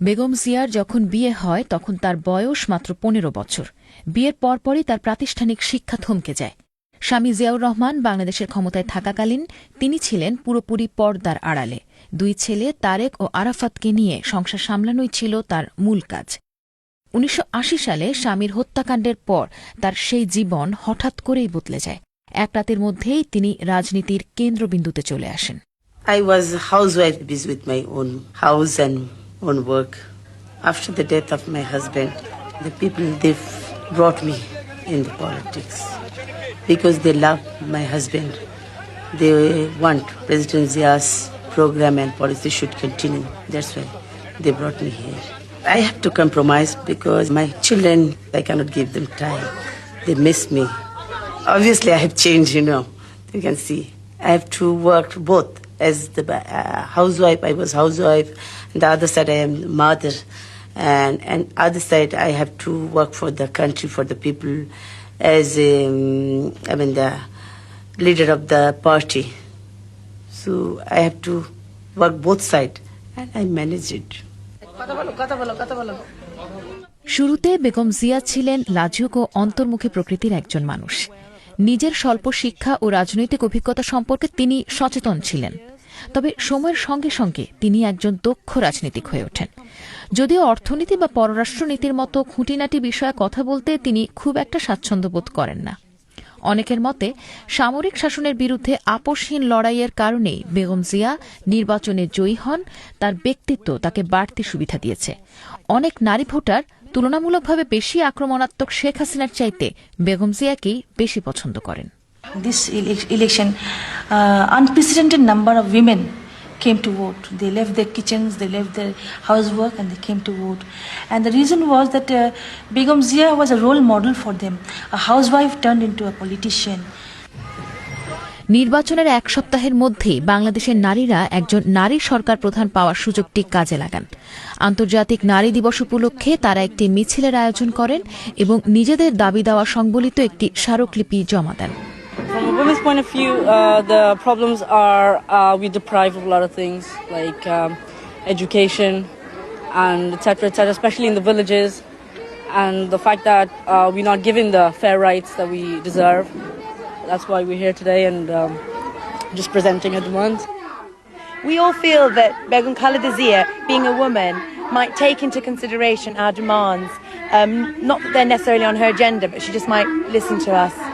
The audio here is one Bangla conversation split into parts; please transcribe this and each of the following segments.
বেগম জিয়ার যখন বিয়ে হয়, তখন তার বয়স মাত্র পনেরো বছর। বিয়ের পরপরই তার প্রাতিষ্ঠানিক শিক্ষা থমকে যায়। স্বামী জিয়াউর রহমান বাংলাদেশের ক্ষমতায় থাকাকালীন তিনি ছিলেন পুরোপুরি পর্দার আড়ালে। দুই ছেলে, তারেক ও আরাফাতকে নিয়ে সংসার সামলানোই ছিল তার মূল কাজ। উনিশশো আশি সালে স্বামীর হত্যাকাণ্ডের পর তার সেই জীবন হঠাৎ করেই বদলে যায়। এক রাতের মধ্যেই তিনি রাজনীতির কেন্দ্রবিন্দুতে চলে আসেন। I was housewife with my own house and own work. After the death of my husband, the people they brought me in the politics because they love my husband. They want President Zia's program and policy should continue. That's why they brought me here. I have to compromise because my children, I cannot give them time. They miss me. Obviously, I have changed, you know. You can see. I have to work both. As the uh, housewife, I was housewife. And the other side, I am mother. And and other side, I have to work for the country, for the people, as um, I mean the leader of the party. So I have to work both side, and I manage it. শুরুতে বেগম জিয়া ছিলেন লাজুক ও অন্তর্মুখী প্রকৃতির একজন মানুষ নিজের স্বল্প শিক্ষা ও রাজনৈতিক অভিজ্ঞতা সম্পর্কে তিনি সচেতন ছিলেন তবে সময়ের সঙ্গে সঙ্গে তিনি একজন দক্ষ রাজনীতিক হয়ে ওঠেন। যদিও অর্থনীতি বা পররাষ্ট্রনীতির মতো খুঁটিনাটি বিষয়ে কথা বলতে তিনি খুব একটা স্বাচ্ছন্দ্য বোধ করেন না। অনেকের মতে, সামরিক শাসনের বিরুদ্ধে আপোষহীন লড়াইয়ের কারণেই বেগম জিয়া নির্বাচনে জয়ী হন, তার ব্যক্তিত্ব তাকে বাড়তি সুবিধা দিয়েছে। অনেক নারী ভোটার তুলনামূলকভাবে বেশি আক্রমণাত্মক শেখ হাসিনার চাইতে বেগম জিয়াকেই বেশি পছন্দ করেন। This election, uh, unprecedented number of women came to vote. They left their kitchens, they left their housework, and they came to vote. And the reason was that uh, Begum Zia was a role model for them. A housewife turned into a politician. নির্বাচনের এক সপ্তাহের মধ্যেই বাংলাদেশের নারীরা একজন নারী সরকার প্রধান পাওয়ার সুযোগটি কাজে লাগান আন্তর্জাতিক নারী দিবস উপলক্ষে তারা একটি মিছিলের আয়োজন করেন এবং নিজেদের দাবি দেওয়া সংবলিত একটি স্মারকলিপি জমা দেন A point of view, uh, the problems are uh, we deprive of a lot of things like um, education and etc. etc. Especially in the villages, and the fact that uh, we're not given the fair rights that we deserve. That's why we're here today and um, just presenting our demands. We all feel that Begum Khalida Zia, being a woman, might take into consideration our demands. Um, not that they're necessarily on her agenda, but she just might listen to us.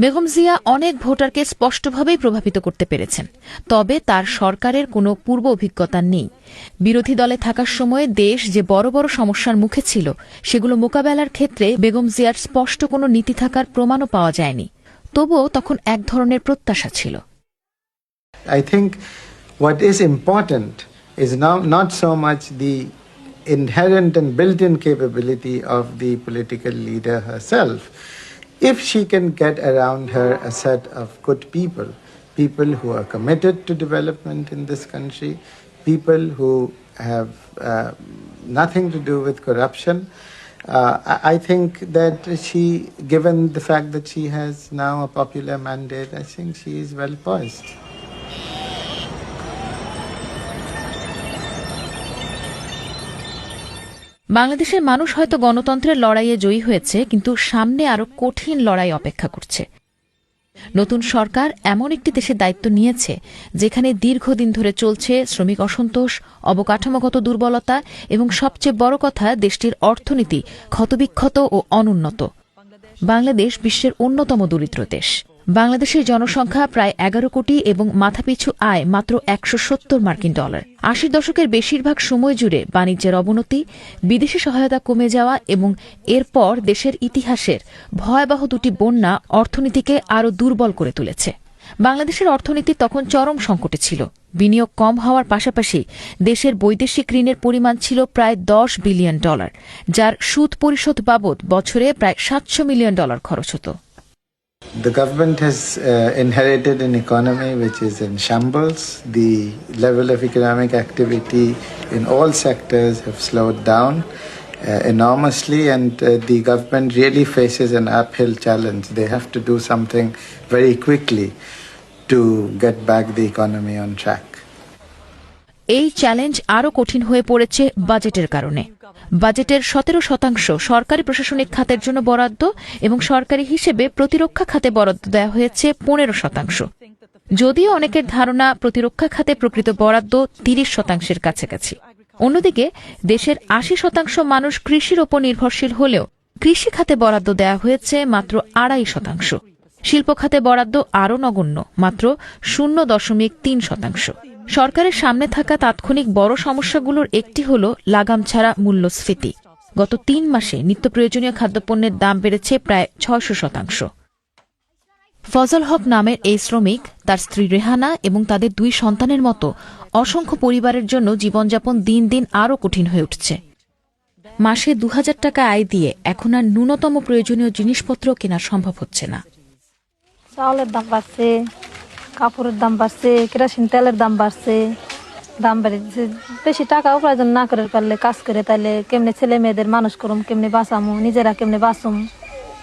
Begum Zia অনেক ভোটারকে স্পষ্টভাবেই প্রভাবিত করতে পেরেছেন। তবে তার সরকারের কোনো পূর্ব অভিজ্ঞতা নেই। বিরোধী দলে থাকার সময়ে দেশ যে বড় বড় সমস্যার মুখে ছিল, সেগুলো মোকাবেলার ক্ষেত্রে বেগম জিয়ার স্পষ্ট কোনো নীতি থাকার প্রমাণও পাওয়া যায়নি। তবুও তখন এক ধরনের প্রত্যাশা ছিল। I think what is important is now not so much the inherent and built in capability of the political leader. If she can get around her a set of good people, people who are committed to development in this country, people who have uh, nothing to do with corruption, uh, I- I think that she, given the fact that she has now a popular mandate, I think she is well poised. বাংলাদেশের মানুষ হয়তো গণতন্ত্রের লড়াইয়ে জয়ী হয়েছে, কিন্তু সামনে আরও কঠিন লড়াই অপেক্ষা করছে। নতুন সরকার এমন একটি দেশের দায়িত্ব নিয়েছে, যেখানে দীর্ঘদিন ধরে চলছে শ্রমিক অসন্তোষ, অবকাঠামোগত দুর্বলতা এবং সবচেয়ে বড় কথা, দেশটির অর্থনীতি ক্ষতবিক্ষত ও অনুন্নত। বাংলাদেশ বিশ্বের অন্যতম দরিদ্র দেশ। বাংলাদেশের জনসংখ্যা প্রায় এগারো কোটি এবং মাথাপিছু আয় মাত্র একশো সত্তর মার্কিন ডলার। আশির দশকের বেশিরভাগ সময় জুড়ে বাণিজ্যের অবনতি, বিদেশি সহায়তা কমে যাওয়া এবং এরপর দেশের ইতিহাসের ভয়াবহ দুটি বন্যা অর্থনীতিকে আরও দুর্বল করে তুলেছে। বাংলাদেশের অর্থনীতি তখন চরম সংকটে ছিল। বিনিয়োগ কম হওয়ার পাশাপাশি দেশের বৈদেশিক ঋণের পরিমাণ ছিল প্রায় দশ বিলিয়ন ডলার, যার সুদ পরিশোধ বাবদ বছরে প্রায় সাতশো মিলিয়ন ডলার খরচ হতো। The government has uh, inherited an economy which is in shambles. The level of economic activity in all sectors have slowed down uh, enormously, and uh, the government really faces an uphill challenge. They have to do something very quickly to get back the economy on track. এই চ্যালেঞ্জ আরও কঠিন হয়ে পড়েছে বাজেটের কারণে। বাজেটের সতেরো শতাংশ সরকারি প্রশাসনিক খাতের জন্য বরাদ্দ এবং সরকারি হিসেবে প্রতিরক্ষা খাতে বরাদ্দ দেওয়া হয়েছে পনেরো শতাংশ। যদিও অনেকের ধারণা প্রতিরক্ষা খাতে প্রকৃত বরাদ্দ তিরিশ শতাংশের কাছাকাছি। অন্যদিকে, দেশের আশি শতাংশ মানুষ কৃষির ওপর নির্ভরশীল হলেও কৃষি খাতে বরাদ্দ দেওয়া হয়েছে মাত্র আড়াই শতাংশ। শিল্প খাতে বরাদ্দ আরও নগণ্য, মাত্র শূন্য দশমিক তিন শতাংশ। সরকারের সামনে থাকা তাৎক্ষণিক বড় সমস্যাগুলোর একটি হল লাগাম ছাড়া মূল্যস্ফীতি। গত তিন মাসে নিত্য প্রয়োজনীয় খাদ্যপণ্যের দাম বেড়েছে প্রায় ছয়শো শতাংশ। ফজল হক নামের এই শ্রমিক, তার স্ত্রী রেহানা এবং তাদের দুই সন্তানের মতো অসংখ্য পরিবারের জন্য জীবনযাপন দিন দিন আরও কঠিন হয়ে উঠছে। মাসে দু হাজার টাকা আয় দিয়ে এখন আর ন্যূনতম প্রয়োজনীয় জিনিসপত্র কেনা সম্ভব হচ্ছে না। কাপড়ের দাম বাড়ছে, কেরাসিন তেলের দাম বাড়ছে, দাম বেড়েছে বেশি টাকা উপার্জন না করে পারলে কাজ করে তাহলে কেমনে ছেলে মেয়েদের মানুষ করুম, কেমনে বাঁচামু, নিজেরা কেমনে বাঁচুম,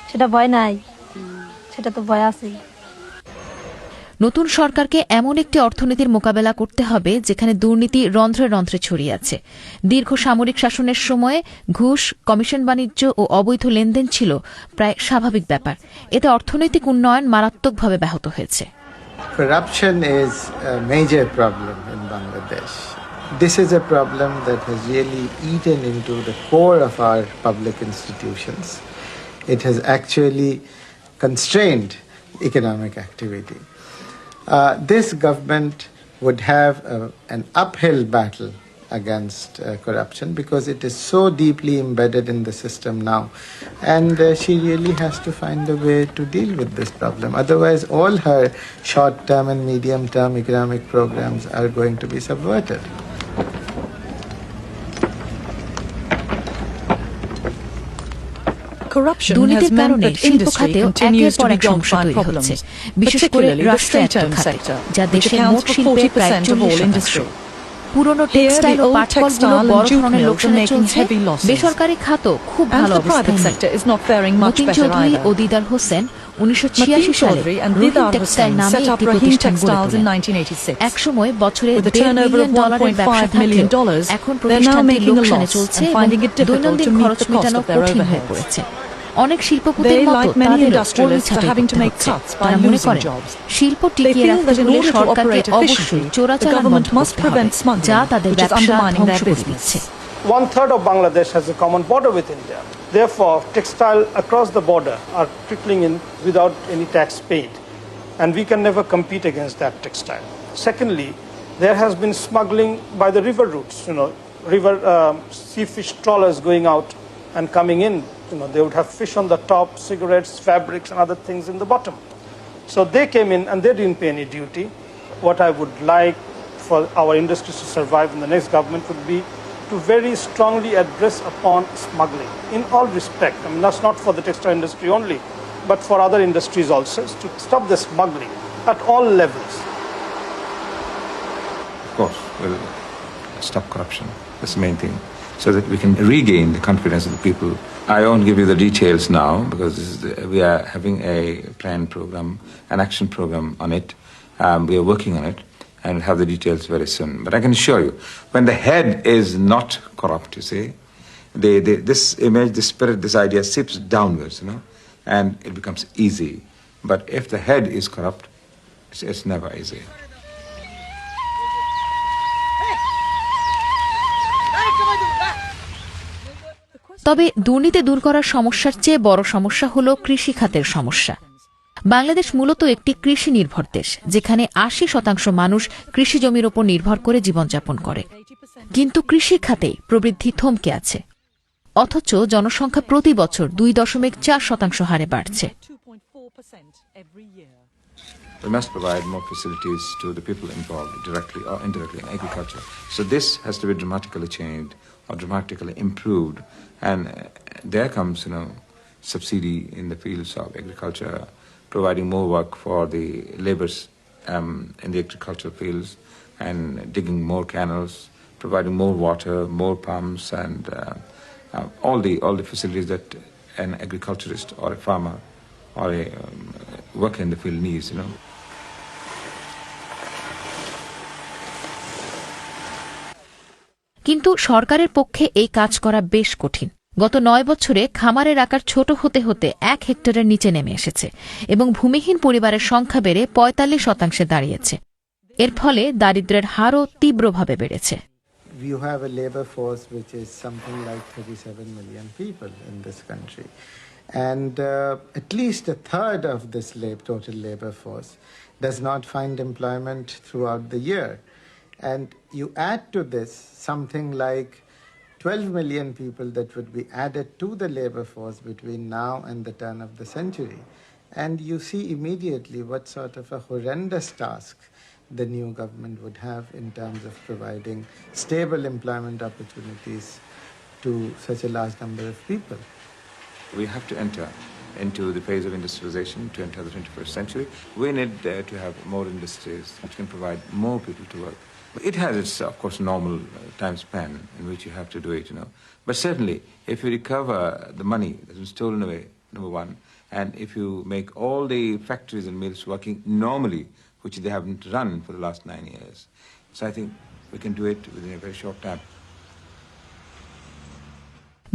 সেটা ভয় নাই। সেটা তো ভয় আছে নতুন সরকারকে এমন একটি অর্থনীতির মোকাবেলা করতে হবে, যেখানে দুর্নীতি রন্ধ্রে রন্ধ্রে ছড়িয়ে আছে। দীর্ঘ সামরিক শাসনের সময়ে ঘুষ, কমিশন বাণিজ্য ও অবৈধ লেনদেন ছিল প্রায় স্বাভাবিক ব্যাপার। এতে অর্থনৈতিক উন্নয়ন মারাত্মকভাবে ব্যাহত হয়েছে। Corruption is a major problem in Bangladesh. This is a problem that has really eaten into the core of our public institutions. It has actually constrained economic activity. Uh, this government would have a, an uphill battle against uh, corruption because it is so deeply embedded in the system now. And uh, she really has to find a way to deal with this problem. Otherwise, all her short term and medium term economic programs are going to be subverted. Corruption has দুর্নীতির কারণে শিল্প খাতেও একের পর এক সমস্যা তৈরি হচ্ছে বিশেষ করে রাষ্ট্রায়ত্ত খাতে যা দেশের মোট শিল্পের প্রায় চল্লিশ শতাংশ industry. পুরনো টেক্সটাইল ও পাটকলগুলো বড় ধরনের লোকসানে চলছে বেসরকারি খাত খুব ভালো অবস্থান হোসেন এখন প্রতিষ্ঠানটি লোকসানে চলছে দৈনন্দিন খরচ মেটানো কঠিন হয়ে পড়েছে। অনেক শিল্পপতির মতো তাদেরও having to করতে make হচ্ছে cuts by তারা মনে losing jobs. শিল্প টিকিয়ে রাখতে হলে সরকারকে অবশ্যই চোরাচালান বন্ধ করতে হবে যা তাদের ব্যবসা ধ্বংস করে দিচ্ছে One third of Bangladesh has a common border with India. Therefore, textile across the border are trickling in without any tax paid. And we can never compete against that textile. Secondly, there has been smuggling by the river routes, you know, river um, sea fish trawlers going out and coming in. You know, they would have fish on the top, cigarettes, fabrics, and other things in the bottom. So they came in and they didn't pay any duty. What I would like for our industries to survive in the next government would be to very strongly address upon smuggling in all respect. I mean, that's not for the textile industry only, but for other industries also, to stop the smuggling at all levels. Of course, we'll stop corruption. That's the main thing. So that we can regain the confidence of the people. I won't give you the details now because the, we are having a plan program, an action program on it. Um, we are working on it and have the details very soon. But I can assure you, when the head is not corrupt, you see, this image, this spirit, this idea seeps downwards, you know, and it becomes easy. But if the head is corrupt, it's, it's never easy. তবে দুর্নীতি দূর করার সমস্যার চেয়ে বড় সমস্যা হল কৃষি খাতের সমস্যা। বাংলাদেশ মূলত একটি কৃষি নির্ভর দেশ, যেখানে আশি শতাংশ মানুষ কৃষি জমির ওপর নির্ভর করে জীবনযাপন করে। কিন্তু কৃষি খাতে প্রবৃদ্ধি থমকে আছে। অথচ জনসংখ্যা প্রতি বছর দুই দশমিক চার শতাংশ হারে বাড়ছে। We must provide more facilities to the people And there comes, you know, subsidy in the fields of agriculture, providing more work for the labourers um, in the agricultural fields, and digging more canals, providing more water, more pumps, and uh, uh, all the all the facilities that an agriculturist or a farmer or a um, worker in the field needs, you know. কিন্তু সরকারের পক্ষে এই কাজ করা বেশ কঠিন গত নয় বছরে খামারের আকার ছোট হতে হতে এক হেক্টরের নিচে নেমে এসেছে এবং ভূমিহীন পরিবারের সংখ্যা বেড়ে পঁয়তাল্লিশ শতাংশে দাঁড়িয়েছে এর ফলে দারিদ্র্যের হারও তীব্রভাবে বেড়েছে you have a labor force which is something like 37 million people in this country. And uh, at least a third of this lab- total labor force does not find employment throughout the year. And you add to this something like 12 million people that would be added to the labor force between now and the turn of the century. And you see immediately what sort of a horrendous task the new government would have in terms of providing stable employment opportunities to such a large number of people. We have to enter into the phase of industrialization to enter the 21st century. We need uh, to have more industries which can provide more people to work. It has its, of course, normal uh, time span in which you have to do it, you know. But certainly, if you recover the money that's been stolen away, number one, and if you make all the factories and mills working normally, which they haven't run for the last nine years, so I think we can do it within a very short time.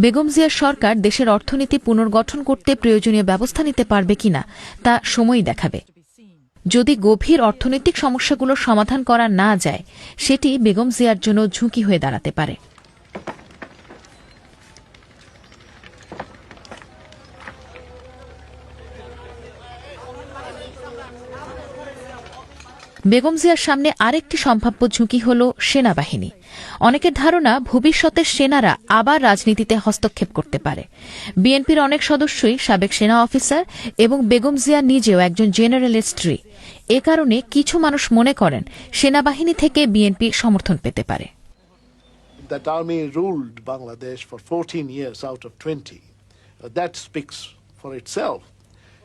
Begum জিয়ার সরকার দেশের অর্থনীতি পুনর্গঠন করতে প্রয়োজনীয় ব্যবস্থা নিতে পারবে কিনা তা সময়ই দেখাবে যদি গভীর অর্থনৈতিক সমস্যাগুলোর সমাধান করা না যায়, সেটি বেগম জিয়ার জন্য ঝুঁকি হয়ে দাঁড়াতে পারে। বেগম জিয়ার সামনে আরেকটি সম্ভাব্য ঝুঁকি হল সেনাবাহিনী অনেকের ধারণা ভবিষ্যতের সেনারা আবার রাজনীতিতে হস্তক্ষেপ করতে পারে বিএনপির অনেক সদস্যই সাবেক সেনা অফিসার এবং বেগম জিয়া নিজেও একজন জেনারেলের স্ত্রী এ কারণে কিছু মানুষ মনে করেন সেনাবাহিনী থেকে বিএনপি সমর্থন পেতে পারে that army ruled Bangladesh for 14 years out of 20. Uh, that speaks for itself.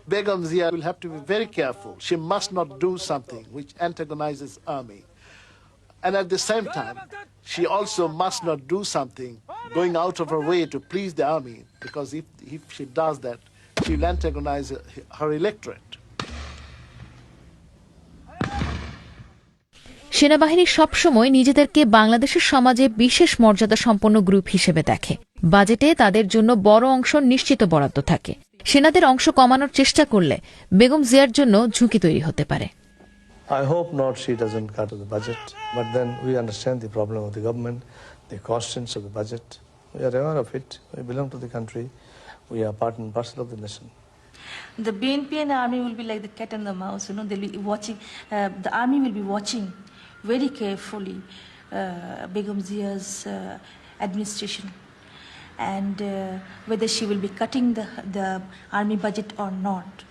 Begum Zia will have to be very careful. She must not do something which antagonizes army. And at the same time, she also must not do something going out of her way to please the army, because if, if she does that, she will antagonize her- her electorate. সেনাবাহিনী সবসময় নিজেদেরকে বাংলাদেশের সমাজে বিশেষ মর্যাদা সম্পন্ন গ্রুপ হিসেবে দেখে বাজেটে তাদের জন্য বড় অংশ নিশ্চিত বরাদ্দ থাকে সেনাদের অংশ কমানোর চেষ্টা করলে বেগম জিয়ার জন্য ঝুঁকি তৈরি হতে পারে I hope not she doesn't cut the budget, but then we understand the problem of the government, the constraints of the budget. We are aware of it. We belong to the country. We are part and parcel of the nation. The BNP and army will be like the cat and the mouse. You know, they'll be watching. Uh, the army will be watching very carefully uh, Begum Zia's uh, administration and uh, whether she will be cutting the the army budget or not.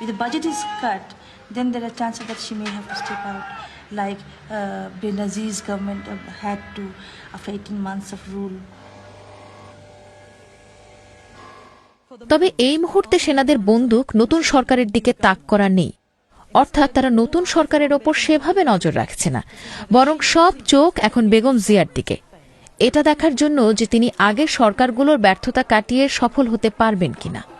If the budget is cut, then there are chances that she may have to step out, like uh, Benazir's government uh, had to after 18 months of rule. তবে এই মুহূর্তে সেনাদের বন্দুক নতুন সরকারের দিকে তাক করা নেই অর্থাৎ তারা নতুন সরকারের ওপর সেভাবে নজর রাখছে না বরং সব চোখ এখন বেগম জিয়ার দিকে এটা দেখার জন্য যে তিনি আগের সরকারগুলোর ব্যর্থতা কাটিয়ে সফল হতে পারবেন কিনা।